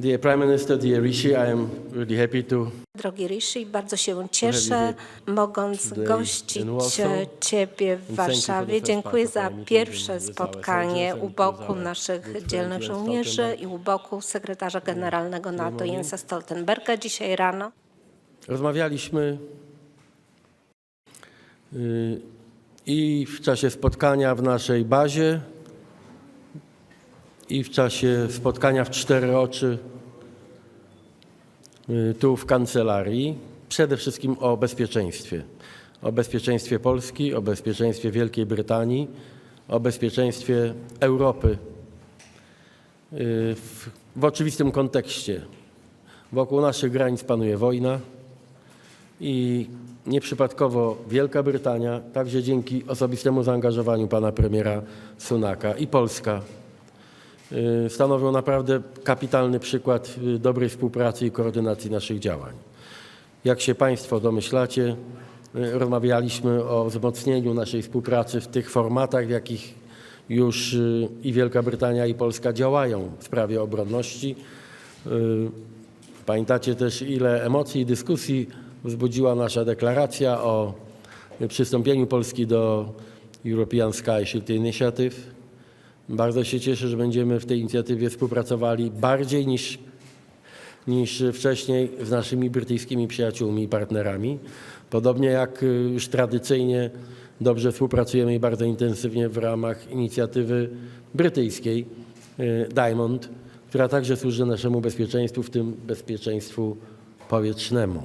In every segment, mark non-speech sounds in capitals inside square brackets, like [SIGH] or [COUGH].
Dear Prime Minister, dear Rishi, I am really happy to Drogi Rishi, bardzo się cieszę, mogąc gościć. Ciebie w Warszawie. Dziękuję za pierwsze spotkanie u boku naszych dzielnych żołnierzy i u boku sekretarza generalnego NATO Jensa Stoltenberga dzisiaj rano. Rozmawialiśmy y, i w czasie spotkania w naszej bazie, i w czasie spotkania w cztery oczy tu w kancelarii. Przede wszystkim o bezpieczeństwie. O bezpieczeństwie Polski, o bezpieczeństwie Wielkiej Brytanii, o bezpieczeństwie Europy y, w, w oczywistym kontekście. Wokół naszych granic panuje wojna i nieprzypadkowo Wielka Brytania, także dzięki osobistemu zaangażowaniu pana premiera Sunaka i Polska y, stanowią naprawdę kapitalny przykład y, dobrej współpracy i koordynacji naszych działań. Jak się Państwo domyślacie, y, rozmawialiśmy o wzmocnieniu naszej współpracy w tych formatach, w jakich już y, i Wielka Brytania, i Polska działają w sprawie obronności. Y, Pamiętacie też, ile emocji i dyskusji wzbudziła nasza deklaracja o przystąpieniu Polski do European Sky Shield Initiative. Bardzo się cieszę, że będziemy w tej inicjatywie współpracowali bardziej niż, niż wcześniej z naszymi brytyjskimi przyjaciółmi i partnerami. Podobnie jak y, już tradycyjnie dobrze współpracujemy i bardzo intensywnie w ramach inicjatywy brytyjskiej y, Diamond, która także służy naszemu bezpieczeństwu, w tym bezpieczeństwu powietrznemu.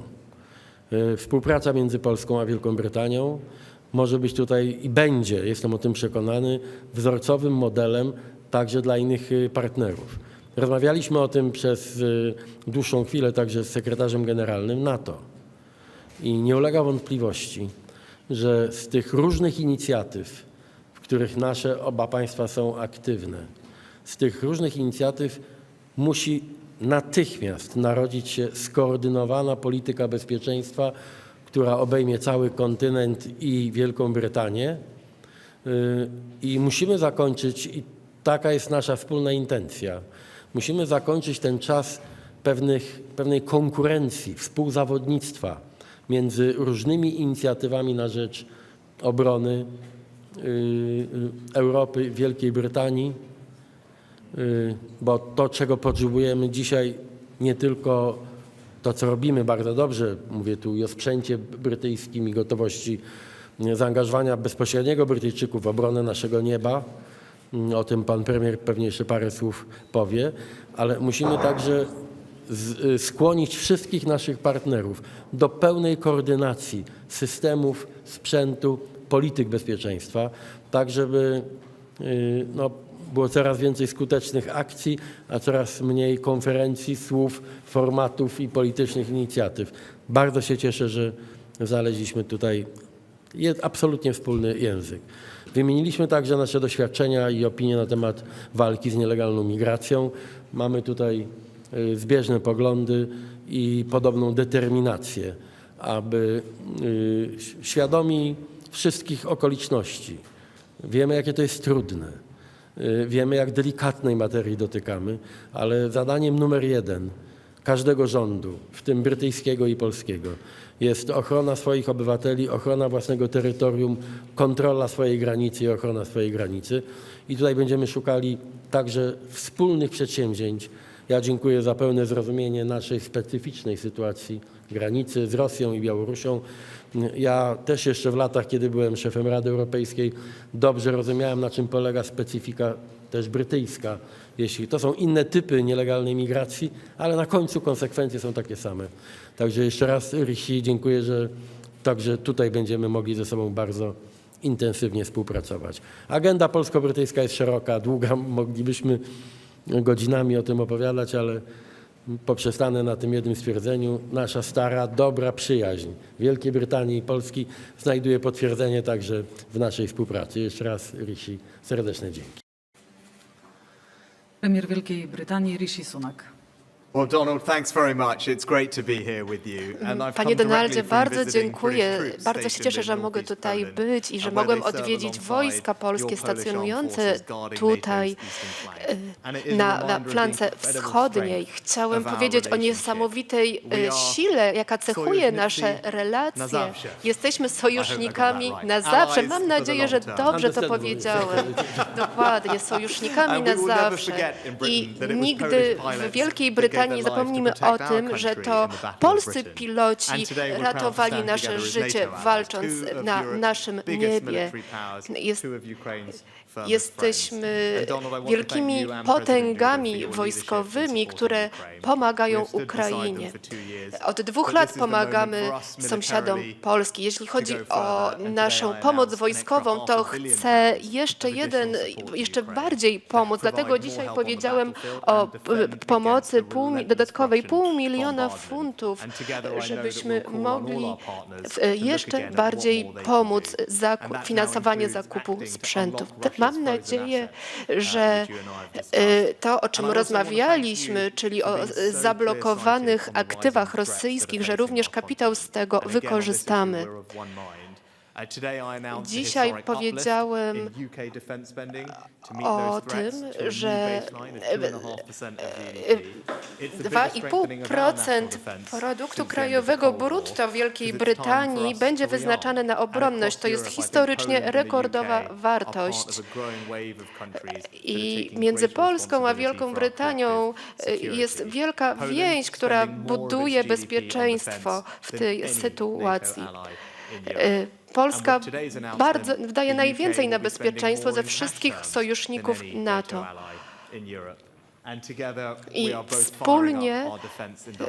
Y, Współpraca między Polską a Wielką Brytanią może być tutaj i będzie, jestem o tym przekonany, wzorcowym modelem także dla innych y, partnerów. Rozmawialiśmy o tym przez y, dłuższą chwilę także z sekretarzem generalnym NATO. I nie ulega wątpliwości, że z tych różnych inicjatyw, w których nasze oba państwa są aktywne, z tych różnych inicjatyw musi natychmiast narodzić się skoordynowana polityka bezpieczeństwa, która obejmie cały kontynent i Wielką Brytanię. Y, I musimy zakończyć, i taka jest nasza wspólna intencja, musimy zakończyć ten czas pewnych, pewnej konkurencji, współzawodnictwa między różnymi inicjatywami na rzecz obrony y, y, Europy, Wielkiej Brytanii, bo to, czego potrzebujemy dzisiaj, nie tylko to, co robimy bardzo dobrze, mówię tu i o sprzęcie brytyjskim i gotowości y, zaangażowania bezpośredniego Brytyjczyków w obronę naszego nieba, y, o tym pan premier pewnie jeszcze parę słów powie, ale musimy także y, skłonić wszystkich naszych partnerów do pełnej koordynacji systemów, sprzętu, polityk bezpieczeństwa, tak żeby y, no, było coraz więcej skutecznych akcji, a coraz mniej konferencji, słów, formatów i politycznych inicjatyw. Bardzo się cieszę, że znaleźliśmy tutaj absolutnie wspólny język. Wymieniliśmy także nasze doświadczenia i opinie na temat walki z nielegalną migracją. Mamy tutaj y, zbieżne poglądy i podobną determinację, aby y, świadomi wszystkich okoliczności, wiemy jakie to jest trudne, wiemy jak delikatnej materii dotykamy, ale zadaniem numer jeden każdego rządu, w tym brytyjskiego i polskiego, jest ochrona swoich obywateli, ochrona własnego terytorium, kontrola swojej granicy i ochrona swojej granicy. I tutaj będziemy szukali także wspólnych przedsięwzięć. Ja dziękuję za pełne zrozumienie naszej specyficznej sytuacji granicy z Rosją i Białorusią. Ja też jeszcze w latach, kiedy byłem szefem Rady Europejskiej, dobrze rozumiałem, na czym polega specyfika też brytyjska. Jeśli to są inne typy nielegalnej migracji, ale na końcu konsekwencje są takie same. Także jeszcze raz, Rysi, dziękuję, że także tutaj będziemy mogli ze sobą bardzo intensywnie współpracować. Agenda polsko-brytyjska jest szeroka, długa, [LAUGHS] moglibyśmy godzinami o tym opowiadać, ale poprzestanę na tym jednym stwierdzeniu. Nasza stara, dobra przyjaźń Wielkiej Brytanii i Polski znajduje potwierdzenie także w naszej współpracy. Jeszcze raz, Rysi, serdeczne dzięki. Premier Wielkiej Brytanii Rishi Sunak. Well, Donald, thanks very much. It's great to be here with you. And I've Panie Donaldzie, bardzo dziękuję. Bardzo się cieszę, że mogę tutaj być i że mogłem odwiedzić wojska polskie stacjonujące tutaj a na, na flance wschodniej. Chciałem powiedzieć o niesamowitej e, sile, jaka cechuje nasze na relacje. Jesteśmy sojusznikami na zawsze. Mam nadzieję, że dobrze to powiedziałem. Dokładnie, [LAUGHS] sojusznikami na zawsze. I nigdy w Wielkiej Brytanii to zapomnimy o tym, że to polscy piloci ratowali nasze życie walcząc na naszym niebie. Jest- Jesteśmy wielkimi potęgami wojskowymi, które pomagają Ukrainie. Od dwóch lat pomagamy sąsiadom Polski. Jeśli chodzi o naszą pomoc wojskową, to chcę jeszcze jeden, jeszcze bardziej pomóc. Dlatego dzisiaj powiedziałem o pomocy pół, dodatkowej pół miliona funtów, żebyśmy mogli jeszcze bardziej pomóc now finansowanie zakupu sprzętu. Mam nadzieję, uh, że y, to, o czym rozmawialiśmy, czyli o zablokowanych aktywach rosyjskich, że również kapitał z tego wykorzystamy. Dzisiaj historic uplift powiedziałem o tym, że baseline of 2.5% of GDP. It's the biggest strengthening of our national 2,5% defense produktu krajowego brutto Wielkiej Brytanii będzie wyznaczane na obronność. To jest historycznie rekordowa wartość. I między Polską a Wielką Brytanią y, jest wielka więź, która buduje bezpieczeństwo w tej sytuacji. Polska bardzo UK najwięcej na bezpieczeństwo ze wszystkich sojuszników NATO. I wspólnie, capacity.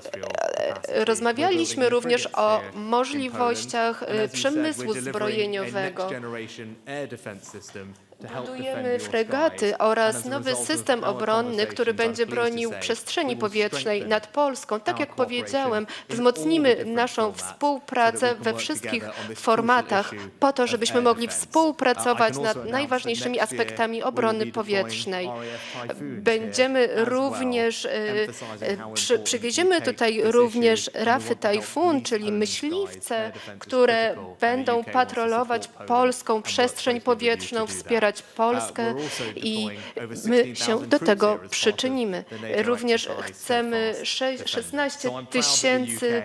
Rozmawialiśmy również o możliwościach, said, przemysłu zbrojeniowego. Budujemy fregaty oraz nowy system obronny, który będzie bronił przestrzeni powietrznej nad Polską. Tak jak powiedziałem, wzmocnimy naszą współpracę we wszystkich formatach po to, żebyśmy mogli współpracować Uh, nad najważniejszymi aspektami obrony powietrznej. Będziemy również, e, e, przy, przywieziemy tutaj również rafy Tajfun, czyli myśliwce, które będą patrolować polską przestrzeń powietrzną, that. Wspierać Polskę Uh, i my 16,000 się do tego przyczynimy. Również chcemy Steadfast sze- Defender. 16 So I'm proud that the tysięcy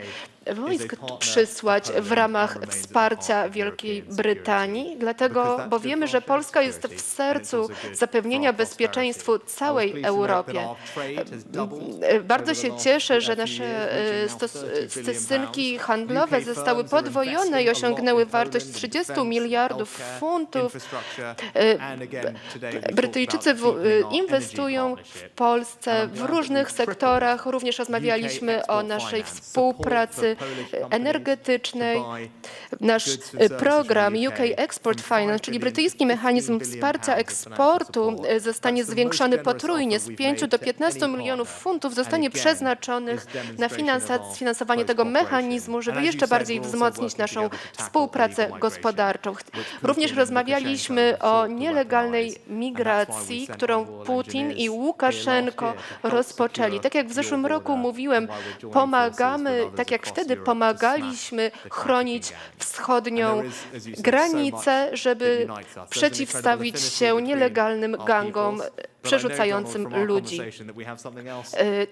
wojsk przysłać w ramach wsparcia Wielkiej Brytanii, dlatego, bo wiemy, że Polska jest w sercu zapewnienia bezpieczeństwu całej Europie. has doubled E, Bardzo się cieszę, że nasze e, reaching now stos- 30 billion stosunki handlowe zostały podwojone i osiągnęły wartość Poland, 30 defense, miliardów funtów. E, Brytyjczycy inwestują w. Polsce w różnych sektorach. Również rozmawialiśmy o naszej współpracy energetycznej. Nasz services program UK Export Finance, 5 czyli brytyjski mechanizm 15 wsparcia eksportu, e, zostanie zwiększony potrójnie z we've 5 made do to 15 any milionów funtów zostanie przeznaczonych na close tego mechanizmu, żeby jeszcze bardziej wzmocnić naszą współpracę gospodarczą. Również rozmawialiśmy o nielegalnej migracji, którą Putin i Łukaszenko rozpoczęli. Tak jak w zeszłym roku mówiłem, pomagamy, tak jak across wtedy pomagaliśmy chronić wschodnią granicę, żeby przeciwstawić się nielegalnym gangom przerzucającym ludzi. E,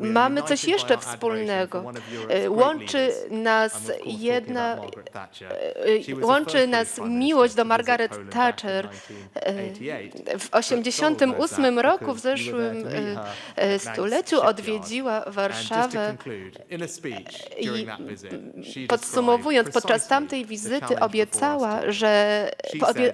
Mamy coś jeszcze wspólnego. E, Łączy nas jedna, e, łączy nas miłość do Margaret Thatcher. 1988. W But Donald knows 1988 that roku, w zeszłym stuleciu odwiedziła Warszawę. I Podsumowując, podczas tamtej wizyty obiecała, że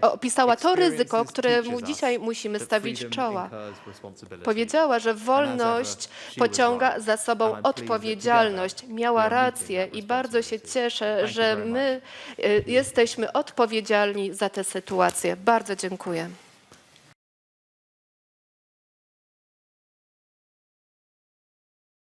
opisała to ryzyko, "Experiences któremu dzisiaj musimy stawić czoła. incurs responsibility." Powiedziała, że wolność pociąga za sobą odpowiedzialność. Miała rację i bardzo się cieszę, że my y, jesteśmy odpowiedzialni za tę sytuację. Bardzo dziękuję.